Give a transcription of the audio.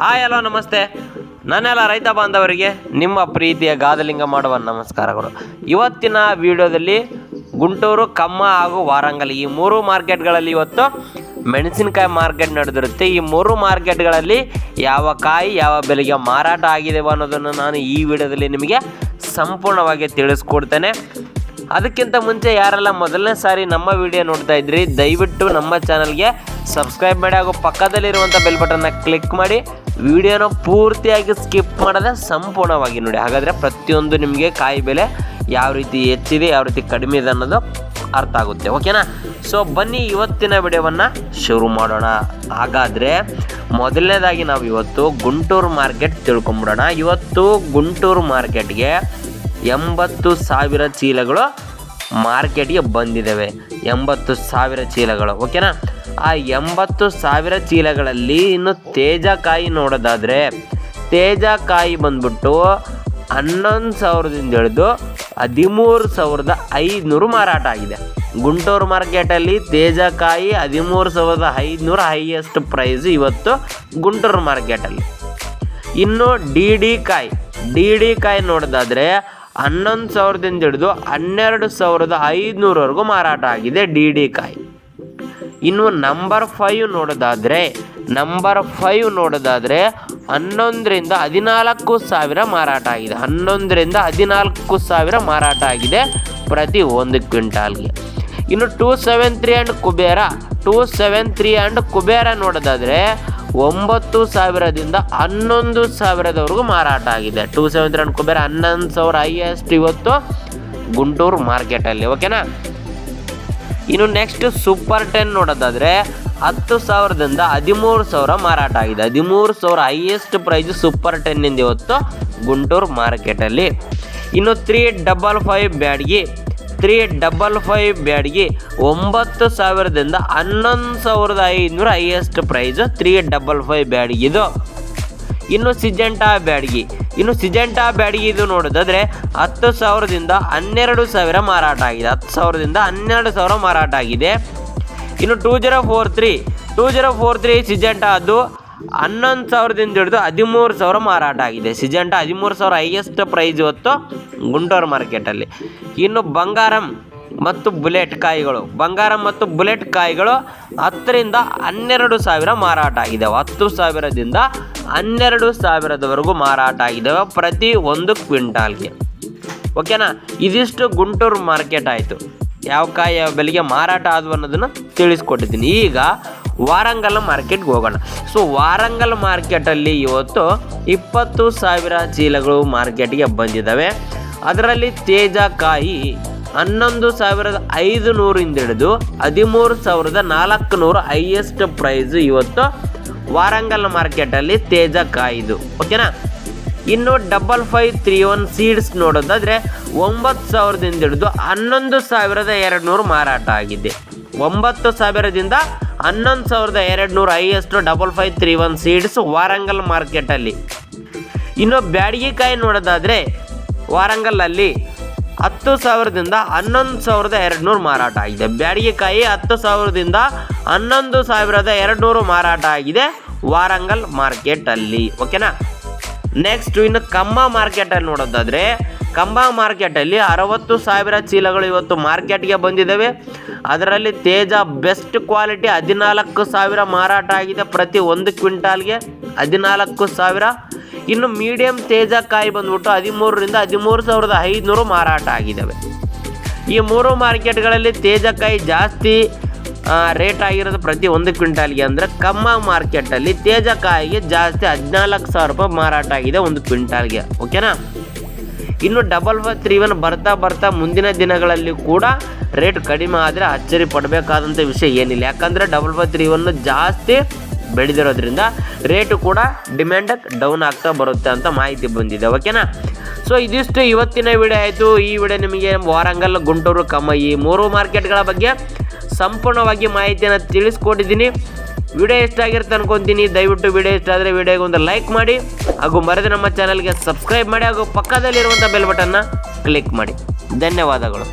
Hi, hello, ನಮಸ್ತೆ. ನನ್ನೆಲ್ಲ ರೈತ ಬಾಂಧವರಿಗೆ ನಿಮ್ಮ ಪ್ರೀತಿಯ ಗಾದಲಿಂಗ ಮಾಡುವ ನಮಸ್ಕಾರಗಳು. ಇವತ್ತಿನ ವಿಡಿಯೋದಲ್ಲಿ ಗುಂಟೂರು, ಕಮ್ಮ ಹಾಗೂ ವಾರಂಗಲ್ ಈ ಮೂರು ಮಾರ್ಕೆಟ್ಗಳಲ್ಲಿ ಇವತ್ತು ಮೆಣಸಿನಕಾಯಿ ಮಾರ್ಕೆಟ್ ನಡೆದಿರುತ್ತೆ. ಈ ಮೂರು ಮಾರ್ಕೆಟ್ಗಳಲ್ಲಿ ಯಾವ ಕಾಯಿ, ಯಾವ ಬೆಲೆಗೆ ಮಾರಾಟ ಆಗಿದೆ ಅನ್ನೋದನ್ನು ನಾನು ಈ ವಿಡಿಯೋದಲ್ಲಿ ನಿಮಗೆ ಸಂಪೂರ್ಣವಾಗಿ ತಿಳಿಸ್ಕೊಡ್ತೇನೆ. ಅದಕ್ಕಿಂತ ಮುಂಚೆ ಯಾರೆಲ್ಲ ಮೊದಲನೇ ಸಾರಿ ನಮ್ಮ ವಿಡಿಯೋ ನೋಡ್ತಾ ಇದ್ರಿ, ದಯವಿಟ್ಟು ನಮ್ಮ ಚಾನಲ್ಗೆ ಸಬ್ಸ್ಕ್ರೈಬ್ ಮಾಡಿ ಹಾಗೂ ಪಕ್ಕದಲ್ಲಿರುವಂಥ ಬೆಲ್ ಬಟನ್ನ ಕ್ಲಿಕ್ ಮಾಡಿ. ವಿಡಿಯೋನ ಪೂರ್ತಿಯಾಗಿ ಸ್ಕಿಪ್ ಮಾಡದೆ ಸಂಪೂರ್ಣವಾಗಿ ನೋಡಿ. ಹಾಗಾದರೆ ಪ್ರತಿಯೊಂದು ನಿಮಗೆ ಕಾಯಿ ಬೆಲೆ ಯಾವ ರೀತಿ ಹೆಚ್ಚಿದೆ, ಯಾವ ರೀತಿ ಕಡಿಮೆ ಇದೆ ಅನ್ನೋದು ಅರ್ಥ ಆಗುತ್ತೆ. ಓಕೆನಾ ಸೊ ಬನ್ನಿ ಇವತ್ತಿನ ವಿಡಿಯೋವನ್ನು ಶುರು ಮಾಡೋಣ. ಹಾಗಾದರೆ ಮೊದಲನೇದಾಗಿ ನಾವು ಇವತ್ತು ಗುಂಟೂರು ಮಾರ್ಕೆಟ್ ತಿಳ್ಕೊಂಬಿಡೋಣ. ಇವತ್ತು ಗುಂಟೂರು ಮಾರ್ಕೆಟ್ಗೆ ಎಂಬತ್ತು ಸಾವಿರ ಚೀಲಗಳು ಮಾರ್ಕೆಟ್ಗೆ ಬಂದಿದ್ದಾವೆ. ಎಂಬತ್ತು ಸಾವಿರ ಚೀಲಗಳು ಓಕೆನಾ ಆ ಎಂಬತ್ತು ಸಾವಿರ ಚೀಲಗಳಲ್ಲಿ ಇನ್ನು ತೇಜಕಾಯಿ ನೋಡೋದಾದರೆ ತೇಜಕಾಯಿ ಬಂದ್ಬಿಟ್ಟು ಹನ್ನೊಂದು ಸಾವಿರದಿಂದ ಹಿಡಿದು ಹದಿಮೂರು ಸಾವಿರದ ಐದುನೂರು ಮಾರಾಟ ಆಗಿದೆ. ಗುಂಟೂರು ಮಾರ್ಕೆಟಲ್ಲಿ ತೇಜಕಾಯಿ ಹದಿಮೂರು ಸಾವಿರದ ಐದುನೂರು ಹೈಯೆಸ್ಟ್ ಪ್ರೈಸ್ ಇವತ್ತು ಗುಂಟೂರು ಮಾರ್ಕೆಟಲ್ಲಿ. ಇನ್ನು ಡಿ ಡಿ ಕಾಯಿ, ಡಿ ಡಿ ಕಾಯಿ ನೋಡೋದಾದರೆ ಹನ್ನೊಂದು ಸಾವಿರದಿಂದ ಹಿಡಿದು ಹನ್ನೆರಡು ಸಾವಿರದ ಐದುನೂರವರೆಗೂ ಮಾರಾಟ ಆಗಿದೆ ಡಿ ಡಿ ಕಾಯಿ. ಇನ್ನು ನಂಬರ್ ಫೈವ್ ನೋಡೋದಾದರೆ, ನಂಬರ್ ಫೈವ್ ನೋಡೋದಾದರೆ ಹನ್ನೊಂದರಿಂದ ಹದಿನಾಲ್ಕು ಸಾವಿರ ಮಾರಾಟ ಆಗಿದೆ. ಹನ್ನೊಂದರಿಂದ ಹದಿನಾಲ್ಕು ಸಾವಿರ ಮಾರಾಟ ಆಗಿದೆ ಪ್ರತಿ ಒಂದು ಕ್ವಿಂಟಾಲ್ಗೆ. ಇನ್ನು two seven three and Kubera, two seven three and Kubera ನೋಡೋದಾದರೆ ಒಂಬತ್ತು ಸಾವಿರದಿಂದ ಹನ್ನೊಂದು ಸಾವಿರದವರೆಗೂ ಮಾರಾಟ ಆಗಿದೆ. Two seven three and Kubera ಹನ್ನೊಂದು ಸಾವಿರ ಹೈಯೆಸ್ಟ್ ಇವತ್ತು ಗುಂಟೂರು ಮಾರ್ಕೆಟಲ್ಲಿ ಓಕೆನಾ ಇನ್ನು ನೆಕ್ಸ್ಟ್ ಸೂಪರ್ ಟೆನ್ ನೋಡೋದಾದರೆ ಹತ್ತು ಸಾವಿರದಿಂದ ಹದಿಮೂರು ಸಾವಿರ ಮಾರಾಟ ಆಗಿದೆ. ಹದಿಮೂರು ಸಾವಿರ ಹೈಯೆಸ್ಟ್ ಪ್ರೈಸ್ ಸೂಪರ್ ಟೆನ್ನಿಂದ ಇವತ್ತು ಗುಂಟೂರು ಮಾರ್ಕೆಟಲ್ಲಿ. ಇನ್ನು three double five Byadgi three double five Byadgi ಒಂಬತ್ತು ಸಾವಿರದಿಂದ ಹನ್ನೊಂದು ಸಾವಿರದ ಐದುನೂರ highest price three double five ಬ್ಯಾಡ್ಗಿದು. ಇನ್ನು ಸಿಜೆಂಟಾ ಬ್ಯಾಡ್ಗಿ, ಇನ್ನು ಸಿಜೆಂಟಾ ಬ್ಯಾಡ್ಗಿ ಇದು ನೋಡೋದಾದ್ರೆ ಹತ್ತು ಸಾವಿರದಿಂದ ಹನ್ನೆರಡು ಸಾವಿರ ಮಾರಾಟ ಆಗಿದೆ. ಹತ್ತು ಸಾವಿರದಿಂದ ಹನ್ನೆರಡು ಸಾವಿರ ಮಾರಾಟ ಆಗಿದೆ. ಇನ್ನು two zero four three, two zero four three Syngenta ಅದು ಹನ್ನೊಂದು ಸಾವಿರದಿಂದ ಹಿಡಿದು ಹದಿಮೂರು ಸಾವಿರ ಮಾರಾಟ ಆಗಿದೆ. ಸಿಜೆಂಟಾ ಹದಿಮೂರು ಸಾವಿರ ಹೈಯೆಸ್ಟ್ ಪ್ರೈಸ್ ಇವತ್ತು ಗುಂಟೂರು ಮಾರ್ಕೆಟಲ್ಲಿ ಇನ್ನು ಬಂಗಾರಂ ಮತ್ತು ಬುಲೆಟ್ ಕಾಯಿಗಳು. ಬಂಗಾರ ಮತ್ತು ಬುಲೆಟ್ ಕಾಯಿಗಳು ಹತ್ತರಿಂದ ಹನ್ನೆರಡು ಸಾವಿರ ಮಾರಾಟ ಆಗಿದ್ದಾವೆ ಹತ್ತು ಸಾವಿರದಿಂದ ಹನ್ನೆರಡು ಸಾವಿರದವರೆಗೂ ಮಾರಾಟ ಆಗಿದ್ದಾವೆ ಪ್ರತಿ ಒಂದು ಕ್ವಿಂಟಾಲ್ಗೆ. ಓಕೆನಾ ಇದಿಷ್ಟು ಗುಂಟೂರು ಮಾರ್ಕೆಟ್ ಆಯಿತು. ಯಾವ ಕಾಯಿ ಯಾವ ಬೆಲೆಗೆ ಮಾರಾಟ ಆದವು ಅನ್ನೋದನ್ನು ತಿಳಿಸ್ಕೊಟ್ಟಿದ್ದೀನಿ. ಈಗ ವಾರಂಗಲ್ ಮಾರ್ಕೆಟ್ಗೆ ಹೋಗೋಣ. ಸೊ ವಾರಂಗಲ್ ಮಾರ್ಕೆಟಲ್ಲಿ ಇವತ್ತು ಇಪ್ಪತ್ತು ಸಾವಿರ ಚೀಲಗಳು ಮಾರ್ಕೆಟ್ಗೆ ಬಂದಿದ್ದಾವೆ ಅದರಲ್ಲಿ ತೇಜಕಾಯಿ ಹನ್ನೊಂದು ಸಾವಿರದ ಐದು ನೂರಿಂದ ಹಿಡಿದು ಹದಿಮೂರು ಸಾವಿರದ ನಾಲ್ಕು ನೂರು ಹೈಯೆಸ್ಟ್ ಪ್ರೈಸ್ ಇವತ್ತು ವಾರಂಗಲ್ ಮಾರ್ಕೆಟಲ್ಲಿ ತೇಜಕಾಯಿದು ಓಕೆನಾ ಇನ್ನು double five three one seeds ನೋಡೋದಾದರೆ ಒಂಬತ್ತು ಸಾವಿರದಿಂದ ಹಿಡಿದು ಹನ್ನೊಂದು ಸಾವಿರದ ಎರಡು ನೂರು ಮಾರಾಟ ಆಗಿದೆ. ಒಂಬತ್ತು ಸಾವಿರದಿಂದ ಹನ್ನೊಂದು ಸಾವಿರದ ಎರಡು ನೂರು highest double five three one seeds Warangal ಮಾರ್ಕೆಟಲ್ಲಿ ಇನ್ನು ಬ್ಯಾಡಗಿಕಾಯಿ ನೋಡೋದಾದರೆ ವಾರಂಗಲಲ್ಲಿ ಹತ್ತು ಸಾವಿರದಿಂದ ಹನ್ನೊಂದು ಸಾವಿರದ ಎರಡುನೂರು ಮಾರಾಟ ಆಗಿದೆ. ಬ್ಯಾಡಗಿಕಾಯಿ ಹತ್ತು ಸಾವಿರದಿಂದ ಹನ್ನೊಂದು ಸಾವಿರದ ಎರಡು ನೂರು ಮಾರಾಟ ಆಗಿದೆ ವಾರಂಗಲ್ ಮಾರ್ಕೆಟಲ್ಲಿ. ಓಕೆನಾ? ನೆಕ್ಸ್ಟ್ ಇನ್ನು ಕಂಬ ಮಾರ್ಕೆಟಲ್ಲಿ ನೋಡೋದಾದರೆ, ಕಂಬ ಮಾರ್ಕೆಟಲ್ಲಿ ಅರವತ್ತು ಸಾವಿರ ಚೀಲಗಳು ಇವತ್ತು ಮಾರ್ಕೆಟ್ಗೆ ಬಂದಿದ್ದಾವೆ. ಅದರಲ್ಲಿ ತೇಜ ಬೆಸ್ಟ್ ಕ್ವಾಲಿಟಿ ಹದಿನಾಲ್ಕು ಸಾವಿರ ಮಾರಾಟ ಆಗಿದೆ ಪ್ರತಿ ಒಂದು ಕ್ವಿಂಟಾಲ್ಗೆ ಹದಿನಾಲ್ಕು ಸಾವಿರ. ಇನ್ನು ಮೀಡಿಯಂ ತೇಜ ಕಾಯಿ ಬಂದ್ಬಿಟ್ಟು ಹದಿಮೂರರಿಂದ ಹದಿಮೂರು ಸಾವಿರದ ಐದುನೂರು ಮಾರಾಟ ಆಗಿದ್ದಾವೆ. ಈ ಮೂರು ಮಾರ್ಕೆಟ್ಗಳಲ್ಲಿ ತೇಜಕಾಯಿ ಜಾಸ್ತಿ ರೇಟ್ ಆಗಿರೋದು ಪ್ರತಿ ಒಂದು ಕ್ವಿಂಟಾಲ್ಗೆ ಅಂದರೆ ಕಮ್ಮ ಮಾರ್ಕೆಟಲ್ಲಿ ತೇಜಕಾಯಿಗೆ ಜಾಸ್ತಿ ಹದಿನಾಲ್ಕು ಸಾವಿರ ರೂಪಾಯಿ ಮಾರಾಟ ಆಗಿದೆ ಒಂದು ಕ್ವಿಂಟಾಲ್ಗೆ, ಓಕೆನಾ? ಇನ್ನು ಡಬಲ್ ಫೈವ್ ತ್ರೀ ಒನ್ ಬರ್ತಾ ಬರ್ತಾ ಮುಂದಿನ ದಿನಗಳಲ್ಲಿ ಕೂಡ ರೇಟ್ ಕಡಿಮೆ ಆದರೆ ಅಚ್ಚರಿ ಪಡಬೇಕಾದಂಥ ವಿಷಯ ಏನಿಲ್ಲ. ಯಾಕಂದರೆ ಡಬಲ್ ಫೈವ್ ತ್ರೀ ಒನ್ ಜಾಸ್ತಿ ಬೆಳೆದಿರೋದ್ರಿಂದ ರೇಟು ಕೂಡ ಡಿಮ್ಯಾಂಡ್ ಡೌನ್ ಆಗ್ತಾ ಬರುತ್ತೆ ಅಂತ ಮಾಹಿತಿ ಬಂದಿದೆ ಓಕೆನಾ ಸೊ ಇದಿಷ್ಟು ಇವತ್ತಿನ ವಿಡಿಯೋ ಆಯಿತು. ಈ ವಿಡಿಯೋ ನಿಮಗೆ ವಾರಂಗಲ್, ಗುಂಟೂರು, ಕಮ್ಮ ಈ ಮೂರು ಮಾರ್ಕೆಟ್ಗಳ ಬಗ್ಗೆ ಸಂಪೂರ್ಣವಾಗಿ ಮಾಹಿತಿಯನ್ನು ತಿಳಿಸ್ಕೊಟ್ಟಿದ್ದೀನಿ. ವಿಡಿಯೋ ಇಷ್ಟ ಆಗಿರುತ್ತೆ ಅನ್ಕೊತೀನಿ. ದಯವಿಟ್ಟು ವಿಡಿಯೋ ಇಷ್ಟ ಆದರೆ ವಿಡಿಯೋಗೆ ಒಂದು ಲೈಕ್ ಮಾಡಿ ಹಾಗೂ ಮರೆದು ನಮ್ಮ ಚಾನಲ್ಗೆ ಸಬ್ಸ್ಕ್ರೈಬ್ ಮಾಡಿ ಹಾಗೂ ಪಕ್ಕದಲ್ಲಿರುವಂಥ ಬೆಲ್ ಬಟನ್ನ ಕ್ಲಿಕ್ ಮಾಡಿ. ಧನ್ಯವಾದಗಳು.